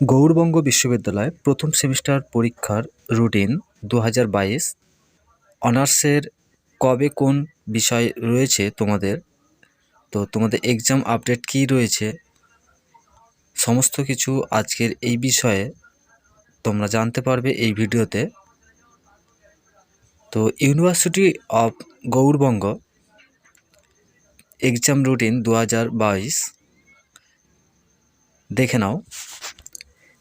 গৌড়বঙ্গ বিশ্ববিদ্যালয় প্রথম সেমিস্টার পরীক্ষার রুটিন দু হাজার বাইশ অনার্সের কবে কোন বিষয় রয়েছে তোমাদের? তো তোমাদের এক্সাম আপডেট কী রয়েছে? সমস্ত কিছু আজকের এই বিষয়ে তোমরা জানতে পারবে এই ভিডিওতে। তো university of Gour Banga exam routine দু হাজার বাইশ। দেখে নাও।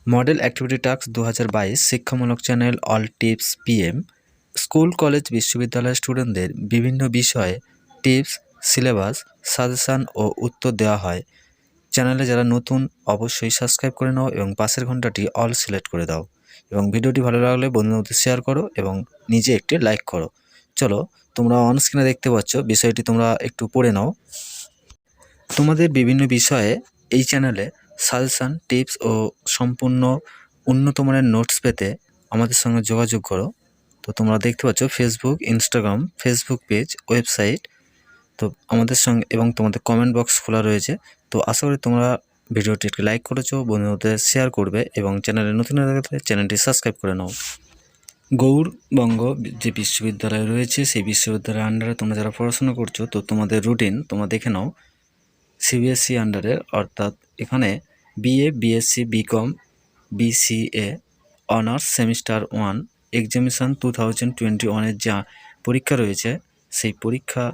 মডেল অ্যাক্টিভিটি টাস্ক দু হাজার বাইশ শিক্ষামূলক channel all tips PM. School, college, বিশ্ববিদ্যালয়ের স্টুডেন্টদের বিভিন্ন বিষয়ে টিপস, সিলেবাস, সাজেশান ও উত্তর দেওয়া হয়। চ্যানেলে যারা নতুন, অবশ্যই সাবস্ক্রাইব করে নাও এবং পাশের ঘন্টাটি অল সিলেক্ট করে দাও। এবং ভিডিওটি ভালো লাগলে বন্ধুদের মধ্যে শেয়ার করো এবং নিজে একটি লাইক করো। চলো, তোমরা অন স্ক্রিনে দেখতে পাচ্ছ, বিষয়টি তোমরা একটু পড়ে নাও। তোমাদের বিভিন্ন বিষয়ে এই চ্যানেলে সাজেশান, টিপস ও সম্পূর্ণ উন্নত মানের নোটস পেতে আমাদের সঙ্গে যোগাযোগ করো। তো তোমরা দেখতে পাচ্ছ Facebook Instagram Facebook page website তো আমাদের সঙ্গে এবং তোমাদের কমেন্ট বক্স খোলা রয়েছে। তো আশা করি তোমরা ভিডিওটি একটি লাইক করেছ, বন্ধুদের শেয়ার করবে এবং চ্যানেলে নতুন থাকলে চ্যানেলটি সাবস্ক্রাইব করে নাও। গৌড়বঙ্গ যে বিশ্ববিদ্যালয় রয়েছে, সেই বিশ্ববিদ্যালয়ের আন্ডারে তোমরা যারা পড়াশোনা করছ, তো তোমাদের রুটিন তোমরা দেখে নাও। সিবিএসসি আন্ডারে অর্থাৎ এখানে BA BSc BCom BCA honours semester one examination two thousand twenty ওয়ানের যা পরীক্ষা রয়েছে, সেই পরীক্ষা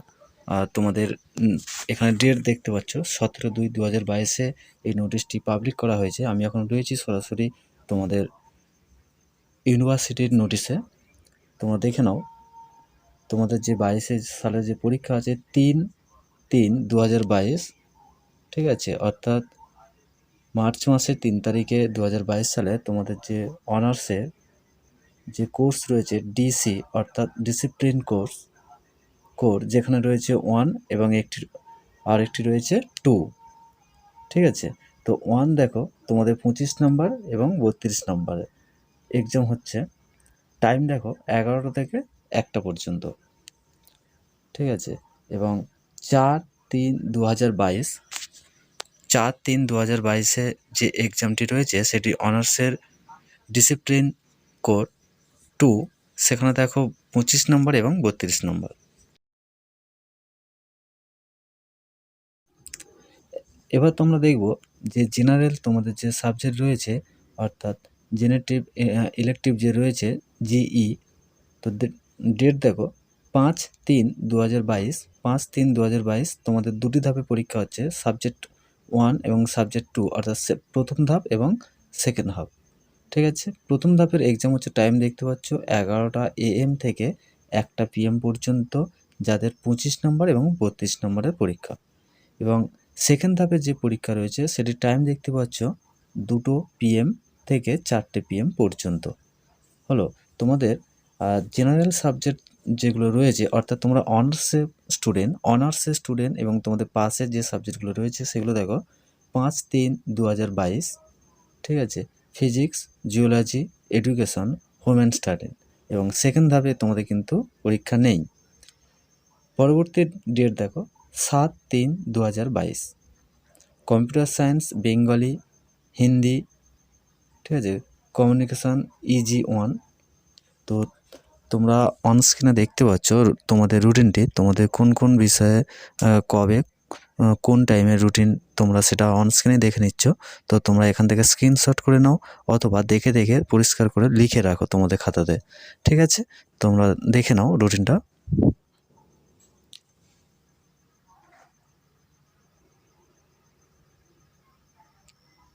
তোমাদের এখানে ডেট দেখতে পাচ্ছ, সতেরো দুই দু হাজার বাইশে এই নোটিশটি পাবলিক করা হয়েছে। আমি এখন রয়েছি সরাসরি তোমাদের ইউনিভার্সিটির নোটিশে তোমরা দেখে নাও, তোমাদের যে বাইশে সালে যে পরীক্ষা আছে, তিন তিন দু ঠিক আছে? অর্থাৎ মার্চ মাসের তিন তারিখে দু হাজার বাইশ সালে তোমাদের যে অনার্সের যে কোর্স রয়েছে, ডিসি, অর্থাৎ ডিসিপ্লিন কোর্স কোর, যেখানে রয়েছে ওয়ান এবং একটি আর একটি রয়েছে টু ঠিক আছে? তো ওয়ান দেখো, তোমাদের পঁচিশ নাম্বার এবং বত্রিশ নাম্বারে। এক্সাম হচ্ছে টাইম দেখো, এগারোটা থেকে একটা পর্যন্ত। ঠিক আছে? এবং চার তিন দু হাজার বাইশ চার তিন দু হাজার বাইশে যে এক্সামটি রয়েছে, সেটি অনার্সের ডিসিপ্লিন কোড টু। সেখানে দেখো পঁচিশ নম্বর এবং বত্রিশ নম্বর। এবার তোমরা দেখব যে জেনারেল তোমাদের যে সাবজেক্ট রয়েছে, অর্থাৎ জেনেটিভ ইলেকটিভ যে রয়েছে, জিই, তো ডেট দেখো, পাঁচ তিন দু হাজার বাইশ। পাঁচ তিন দু হাজার বাইশ তোমাদের দুটি ধাপে পরীক্ষা হচ্ছে, সাবজেক্ট ওয়ান এবং সাবজেক্ট টু অর্থাৎ প্রথম ধাপ এবং সেকেন্ড ধাপ, ঠিক আছে? প্রথম ধাপের এক্সাম হচ্ছে টাইম দেখতে পাচ্ছ, এগারোটা এএম থেকে একটা পিএম পর্যন্ত, যাদের পঁচিশ নম্বর এবং বত্রিশ নম্বরের পরীক্ষা। এবং সেকেন্ড ধাপের যে পরীক্ষা রয়েছে সেটির টাইম দেখতে পাচ্ছ, দুটো পিএম থেকে চারটে পিএম পর্যন্ত। হলো, তোমাদের জেনারেল সাবজেক্ট যেগুলো রয়েছে, অর্থাৎ তোমরা অনার্সে স্টুডেন্ট অনার্সে স্টুডেন্ট এবং তোমাদের পাশের যে সাবজেক্টগুলো রয়েছে, সেগুলো দেখো। পাঁচ তিন দু ঠিক আছে? Physics geology education home and study এবং সেকেন্ড ধাপে তোমাদের কিন্তু পরীক্ষা নেই। পরবর্তী ডেট দেখো, সাত তিন দু কম্পিউটার সায়েন্স বেঙ্গলি হিন্দি ঠিক আছে? কমিউনিকেশান ইজি ওয়ান তো তোমরা অন স্ক্রিনে দেখতে পাচ্ছ তোমাদের রুটিনটি তোমাদের কোন কোন বিষয়ে কবে কোন টাইমের রুটিন তোমরা সেটা অন স্ক্রিনে দেখে নিচ্ছ। তো তোমরা এখান থেকে স্ক্রিনশট করে নাও অথবা দেখে দেখে পরিষ্কার করে লিখে রাখো তোমাদের খাতাতে। ঠিক আছে? তোমরা দেখে নাও রুটিনটা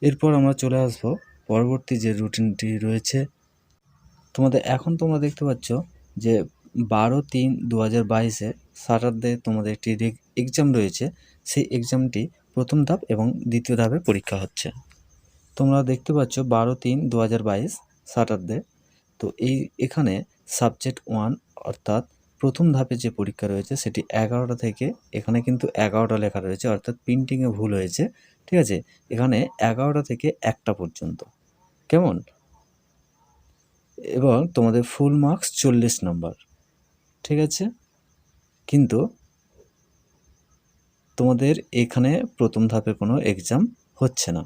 এরপর আমরা চলে আসব। পরবর্তী যে রুটিনটি রয়েছে তোমাদের, এখন তোমরা দেখতে পাচ্ছ যে বারো তিন দু হাজার বাইশে স্যাটারডে তোমাদের একটি এক্সাম রয়েছে। সেই এক্সামটি প্রথম ধাপ এবং দ্বিতীয় ধাপে পরীক্ষা হচ্ছে। তোমরা দেখতে পাচ্ছ বারো তিন দু হাজার বাইশ স্যাটারডে তো এই, এখানে সাবজেক্ট ওয়ান অর্থাৎ প্রথম ধাপে যে পরীক্ষা রয়েছে সেটি এগারোটা থেকে, এখানে কিন্তু এগারোটা লেখা রয়েছে, অর্থাৎ প্রিন্টিংয়ে ভুল হয়েছে। ঠিক আছে? এখানে এগারোটা থেকে একটা পর্যন্ত। কেমন? এবং তোমাদের ফুল মার্কস চল্লিশ নম্বর ঠিক আছে? কিন্তু তোমাদের এখানে প্রথম ধাপে কোনো এক্সাম হচ্ছে না।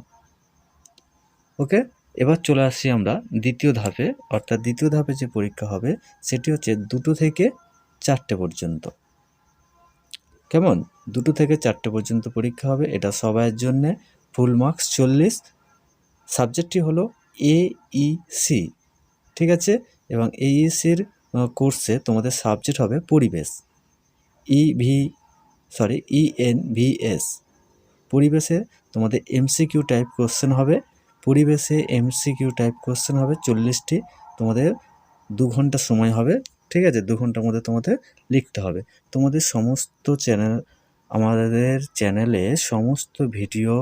ওকে এবার চলে আসি আমরা দ্বিতীয় ধাপে, অর্থাৎ দ্বিতীয় ধাপে যে পরীক্ষা হবে, সেটি হচ্ছে দুটো থেকে চারটে পর্যন্ত। কেমন? দুটো থেকে চারটে পর্যন্ত পরীক্ষা হবে, এটা সবাইয়ের জন্যে। ফুল মার্কস চল্লিশ। সাবজেক্টটি হলো এইসি ঠিক আছে? এবং এইসির কোর্সে তোমাদের সাবজেক্ট হবে পরিবেশ। ইভি সরি ইএনভিএস পরিবেশে তোমাদের এমসিকিউ টাইপ কোশ্চেন হবে। পরিবেশে এমসিকিউ টাইপ কোশ্চেন হবে চল্লিশটি। তোমাদের দু ঘণ্টা সময় হবে, ঠিক আছে? দু ঘণ্টার মধ্যে তোমাদের লিখতে হবে। তোমাদের সমস্ত চ্যানেল আমাদের চ্যানেলে সমস্ত ভিডিও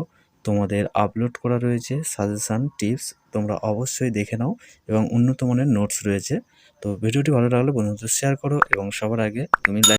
তোমাদের আপলোড করা রয়েছে সাজেশান টিপস তোমরা অবশ্যই দেখে নাও এবং উন্নত মানের নোটস রয়েছে। তো ভিডিওটি ভালো লাগলে বন্ধুদের শেয়ার করো এবং সবার আগে তুমি